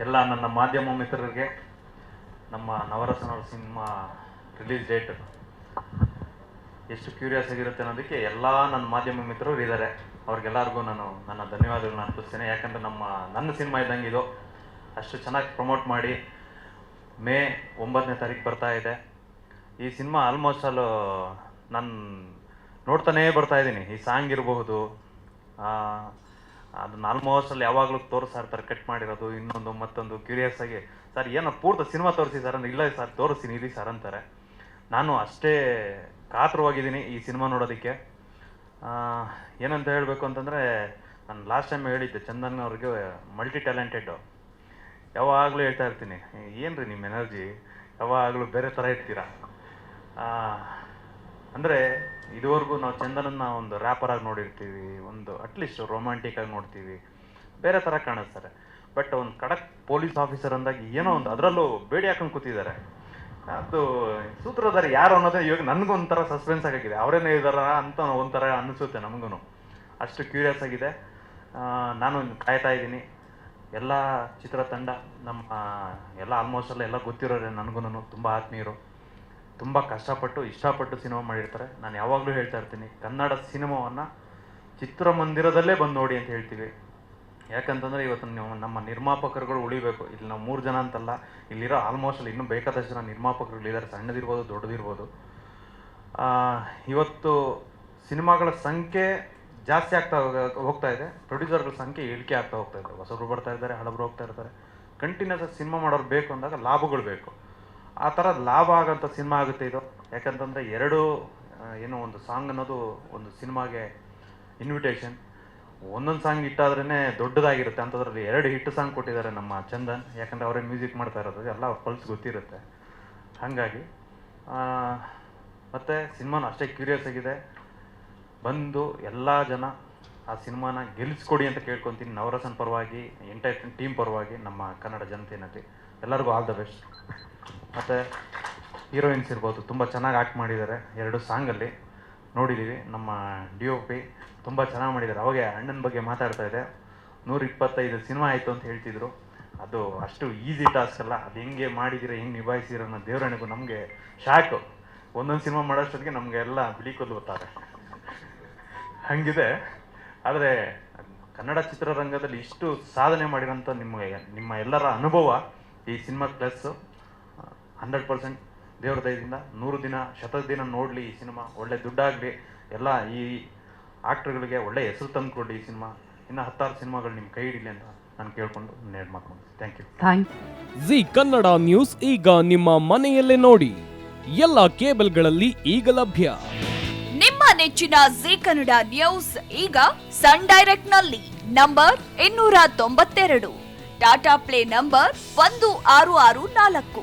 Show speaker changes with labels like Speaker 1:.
Speaker 1: ಎಲ್ಲ ನನ್ನ ಮಾಧ್ಯಮ ಮಿತ್ರರಿಗೆ ನಮ್ಮ ನವರಸನ ಸಿನಿಮಾ ರಿಲೀಸ್ ಡೇಟ್ ಎಷ್ಟು ಕ್ಯೂರಿಯಸ್ ಆಗಿರುತ್ತೆ ಅನ್ನೋದಕ್ಕೆ ಎಲ್ಲ ನನ್ನ ಮಾಧ್ಯಮ ಮಿತ್ರರು ಇದ್ದಾರೆ. ಅವ್ರಿಗೆಲ್ಲರಿಗೂ ನಾನು ನನ್ನ ಧನ್ಯವಾದಗಳನ್ನ ಅರ್ಪಿಸ್ತೇನೆ. ಯಾಕಂದರೆ ನಮ್ಮ, ನನ್ನ ಸಿನಿಮಾ ಇದ್ದಂಗೆ ಇದು. ಅಷ್ಟು ಚೆನ್ನಾಗಿ ಪ್ರಮೋಟ್ ಮಾಡಿ ಮೇ ಒಂಬತ್ತನೇ ತಾರೀಕು ಬರ್ತಾ ಇದೆ. ಈ ಸಿನಿಮಾ ಆಲ್ಮೋಸ್ಟ್ ಆಲ್ ನಾನು ನೋಡ್ತಾನೇ ಬರ್ತಾ ಇದ್ದೀನಿ. ಈ ಸಾಂಗ್ ಇರಬಹುದು ಅದನ್ನ ಆಲ್ಮೋಸ್ಟ್ ಅಲ್ಲಿ ಯಾವಾಗಲೂ ತೋರಿಸ್ತಾ ಇರ್ತಾರೆ ಕಟ್ ಮಾಡಿರೋದು, ಇನ್ನೊಂದು ಮತ್ತೊಂದು ಕ್ಯೂರಿಯಸ್ ಆಗಿ ಸರ್ ಏನೋ ಪೂರ್ತಿ ಸಿನಿಮಾ ತೋರಿಸಿ ಸರ್ ಅಂದ್ರೆ, ಇಲ್ಲ ಸರ್ ತೋರಿಸ್ತೀನಿ, ಇಲ್ಲಿ ಸರ್ ಅಂತಾರೆ. ನಾನು ಅಷ್ಟೇ ಕಾತರವಾಗಿದ್ದೀನಿ ಈ ಸಿನಿಮಾ ನೋಡೋದಕ್ಕೆ. ಏನಂತ ಹೇಳಬೇಕು ಅಂತಂದರೆ, ನಾನು ಲಾಸ್ಟ್ ಟೈಮ್ ಹೇಳಿದ್ದೆ, ಚಂದನ್ ಅವ್ರಿಗೆ ಮಲ್ಟಿ ಟ್ಯಾಲೆಂಟೆಡ್ ಯಾವಾಗಲೂ ಹೇಳ್ತಾ ಇರ್ತೀನಿ ಏನು ರೀ ನಿಮ್ಮ ಎನರ್ಜಿ ಯಾವಾಗಲೂ ಬೇರೆ ಥರ ಇರ್ತೀರಾ? ಅಂದರೆ ಇದುವರೆಗೂ ನಾವು ಚಂದನನ್ನ ಒಂದು ರ್ಯಾಪರ್ ಆಗಿ ನೋಡಿರ್ತೀವಿ, ಒಂದು ಅಟ್ಲೀಸ್ಟ್ ರೊಮ್ಯಾಂಟಿಕ್ ಆಗಿ ನೋಡ್ತೀವಿ. ಬೇರೆ ಥರ ಕಾಣಿಸ್ತಾರೆ. ಬಟ್ ಒಂದು ಖಡಕ್ ಪೊಲೀಸ್ ಆಫೀಸರ್ ಅಂದಾಗ ಏನೋ ಒಂದು ಅದರಲ್ಲೂ ಬೇಡಿ ಹಾಕೊಂಡು ಕೂತಿದ್ದಾರೆ. ಅದು ಸೂತ್ರಧಾರಿ ಯಾರು ಅನ್ನೋದೇ ಇವಾಗ ನನಗೊಂಥರ ಸಸ್ಪೆನ್ಸ್ ಆಗಿದೆ ಅವರೇನೇ ಇದ್ದಾರ ಅಂತ ಒಂಥರ ಅನಿಸುತ್ತೆ ನಮಗೂ ಅಷ್ಟು ಕ್ಯೂರಿಯಸ್ ಆಗಿದೆ. ನಾನು ಕಾಯ್ತಾ ಇದ್ದೀನಿ. ಎಲ್ಲ ಚಿತ್ರತಂಡ, ನಮ್ಮ ಎಲ್ಲ ಆಲ್ಮೋಸ್ಟ್ ಎಲ್ಲ ಎಲ್ಲ ಗೊತ್ತಿರೋರೆ ನನಗೂ ತುಂಬ ಆತ್ಮೀಯರು. ತುಂಬ ಕಷ್ಟಪಟ್ಟು, ಇಷ್ಟಪಟ್ಟು ಸಿನಿಮಾ ಮಾಡಿರ್ತಾರೆ. ನಾನು ಯಾವಾಗಲೂ ಹೇಳ್ತಾ ಇರ್ತೀನಿ, ಕನ್ನಡ ಸಿನಿಮಾವನ್ನು ಚಿತ್ರಮಂದಿರದಲ್ಲೇ ಬಂದು ನೋಡಿ ಅಂತ ಹೇಳ್ತೀವಿ. ಯಾಕಂತಂದರೆ ಇವತ್ತು ನೀವು ನಮ್ಮ ನಿರ್ಮಾಪಕರುಗಳು ಉಳಿಬೇಕು. ಇಲ್ಲಿ ನಾವು ಮೂರು ಜನ ಅಂತಲ್ಲ, ಇಲ್ಲಿರೋ ಆಲ್ಮೋಸ್ಟ್ ಅಲ್ಲಿ ಇನ್ನೂ ಬೇಕಾದಷ್ಟು ಜನ ನಿರ್ಮಾಪಕರುಗಳಿದ್ದಾರೆ ಸಣ್ಣದಿರ್ಬೋದು, ದೊಡ್ಡದಿರ್ಬೋದು. ಇವತ್ತು ಸಿನಿಮಾಗಳ ಸಂಖ್ಯೆ ಜಾಸ್ತಿ ಆಗ್ತಾ ಹೋಗ್ತಾ ಇದೆ. ಪ್ರೊಡ್ಯೂಸರ್ಗಳ ಸಂಖ್ಯೆ ಇಳಿಕೆ ಆಗ್ತಾ ಹೋಗ್ತಾ ಇದೆ. ಹೊಸಬ್ರು ಬರ್ತಾ ಇದ್ದಾರೆ, ಹಳಬ್ರು ಹೋಗ್ತಾ ಇರ್ತಾರೆ. ಕಂಟಿನ್ಯೂಸ್ ಆಗಿ ಸಿನಿಮಾ ಮಾಡೋರು ಬೇಕು ಅಂದಾಗ ಲಾಭಗಳು ಬೇಕು. ಆ ಥರ ಲಾಭ ಆಗೋಂಥ ಸಿನಿಮಾ ಆಗುತ್ತೆ ಇದು. ಯಾಕಂತಂದರೆ ಎರಡು ಏನೋ ಒಂದು ಸಾಂಗ್ ಅನ್ನೋದು ಒಂದು ಸಿನಿಮಾಗೆ ಇನ್ವಿಟೇಷನ್ ಒಂದೊಂದು ಸಾಂಗ್ ಇಟ್ಟಾದ್ರೇ ದೊಡ್ಡದಾಗಿರುತ್ತೆ. ಅಂಥದ್ರಲ್ಲಿ ಎರಡು ಹಿಟ್ ಸಾಂಗ್ ಕೊಟ್ಟಿದ್ದಾರೆ ನಮ್ಮ ಚಂದನ್. ಯಾಕಂದರೆ ಅವರೇ ಮ್ಯೂಸಿಕ್ ಮಾಡ್ತಾ ಇರೋದು. ಎಲ್ಲ ಅವ್ರ ಪಲ್ಸ್ ಗೊತ್ತಿರುತ್ತೆ. ಹಾಗಾಗಿ ಮತ್ತೆ ಸಿನಿಮಾನು ಅಷ್ಟೇ ಕ್ಯೂರಿಯಸ್ ಆಗಿದೆ. ಬಂದು ಎಲ್ಲ ಜನ ಆ ಸಿನಿಮಾನ ಗೆಲ್ಲಿಸ್ಕೊಡಿ ಅಂತ ಕೇಳ್ಕೊತೀನಿ. ನವರಸನ್ ಪರವಾಗಿ ಎಂಟೈರ್ ಟೀಮ್ ಪರವಾಗಿ ನಮ್ಮ ಕನ್ನಡ ಜನತೆಯಲ್ಲಿ ಎಲ್ಲರಿಗೂ ಆಲ್ ದ ಬೆಸ್ಟ್ ಮತ್ತು ಹೀರೋಯಿನ್ಸ್ ಇರ್ಬೋದು, ತುಂಬ ಚೆನ್ನಾಗಿ ಆ್ಯಕ್ಟ್ ಮಾಡಿದ್ದಾರೆ. ಎರಡು ಸಾಂಗಲ್ಲಿ ನೋಡಿದ್ದೀವಿ ನಮ್ಮ ಡಿ ಒ ಪಿ ತುಂಬ ಚೆನ್ನಾಗಿ ಮಾಡಿದ್ದಾರೆ. ಅವಾಗೆ ಅಣ್ಣನ ಬಗ್ಗೆ ಮಾತಾಡ್ತಾ ಇದೆ. ನೂರ ಇಪ್ಪತ್ತೈದು ಸಿನಿಮಾ ಆಯಿತು ಅಂತ ಹೇಳ್ತಿದ್ರು. ಅದು ಅಷ್ಟು ಈಸಿ ಟಾಸ್ಕ್ ಅಲ್ಲ. ಅದು ಹೆಂಗೆ ಮಾಡಿದ್ದೀರ ಹೆಂಗೆ ನಿಭಾಯಿಸಿರೋ ಅನ್ನೋ ದೇವರಣಿಗೂ ನಮಗೆ ಶಾಕು ಒಂದೊಂದು ಸಿನಿಮಾ ಮಾಡೋಷ್ಟೊತ್ತಿಗೆ ನಮಗೆ ಎಲ್ಲ ಬಿಳಿ ಬರ್ತಾರೆ ಹಂಗಿದೆ. ಆದರೆ ಕನ್ನಡ ಚಿತ್ರರಂಗದಲ್ಲಿ ಇಷ್ಟು ಸಾಧನೆ ಮಾಡಿರೋಂಥ ನಿಮಗೆ, ನಿಮ್ಮ ಎಲ್ಲರ ಅನುಭವ ಈ ಸಿನಿಮಾ ಪ್ಲಸ್ ಹಂಡ್ರೆಡ್ ಪರ್ಸೆಂಟ್ ದೇವ್ರ ದಯದಿಂದ ನೂರು ದಿನ ಶತ ದಿನ ನೋಡಲಿ ಈ ಸಿನಿಮಾ. ಒಳ್ಳೆ ದುಡ್ಡಾಗಲಿ. ಎಲ್ಲ ಈ ಆಕ್ಟರ್ಗಳಿಗೆ ಒಳ್ಳೆ ಹೆಸರು ತಂದು ಕೊಡಲಿ ಈ ಸಿನಿಮಾ. ಇನ್ನು ಹತ್ತಾರು ಸಿನಿಮಾಗಳು ನಿಮ್ಮ ಕೈ ಹಿಡಿಲಿ ಅಂತ ನಾನು ಕೇಳಿಕೊಂಡು ನೇಡ್ ಮಾಡ್ಕೊಂಡು thank you
Speaker 2: thank
Speaker 3: Zee Kannada news ಈಗ ನಿಮ್ಮ ಮನೆಯಲ್ಲೇ ನೋಡಿ. ಎಲ್ಲ ಕೇಬಲ್ಗಳಲ್ಲಿ ಈಗ ಲಭ್ಯ.
Speaker 4: ನಿಮ್ಮ ನೆಚ್ಚಿನ ಜಿ ಕನ್ನಡ ನ್ಯೂಸ್ ಈಗ ಸನ್ ಡೈರೆಕ್ಟ್ನಲ್ಲಿ ನಂಬರ್ ಇನ್ನೂರ ತೊಂಬತ್ತೆರಡು. ಟಾಟಾ ಪ್ಲೇ ನಂಬರ್ ಒಂದು ಆರು ಆರು ನಾಲ್ಕು.